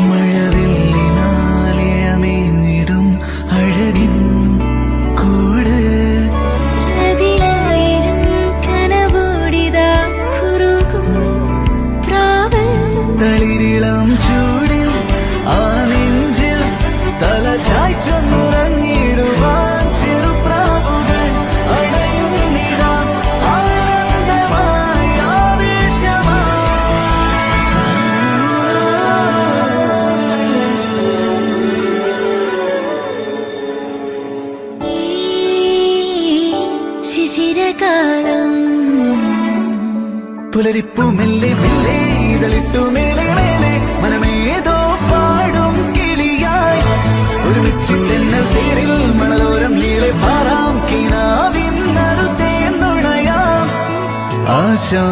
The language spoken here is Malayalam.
മഴവില്ലിനാലിഴമേഞ്ഞിടും അഴകിൻ കൂട്. തളിരിളം ചൂടിൽ ആ നെഞ്ചിൽ തല ചായ്ച്ചൊന്നുറങ്ങിടുവാൻ ശിശിരകാലം പുലരിപ്പു മെല്ലെ മെല്ലെ ഇതളിട്ടു മേലെ മേലെ മനമേതോ പാടും കിളിയായി. ഒരുമിച്ച് തെന്നൽ തേരിൽ മണലോരം നീളെ പാറാം കിനാവിൻ നറുതേ നുണയാം. ആശാ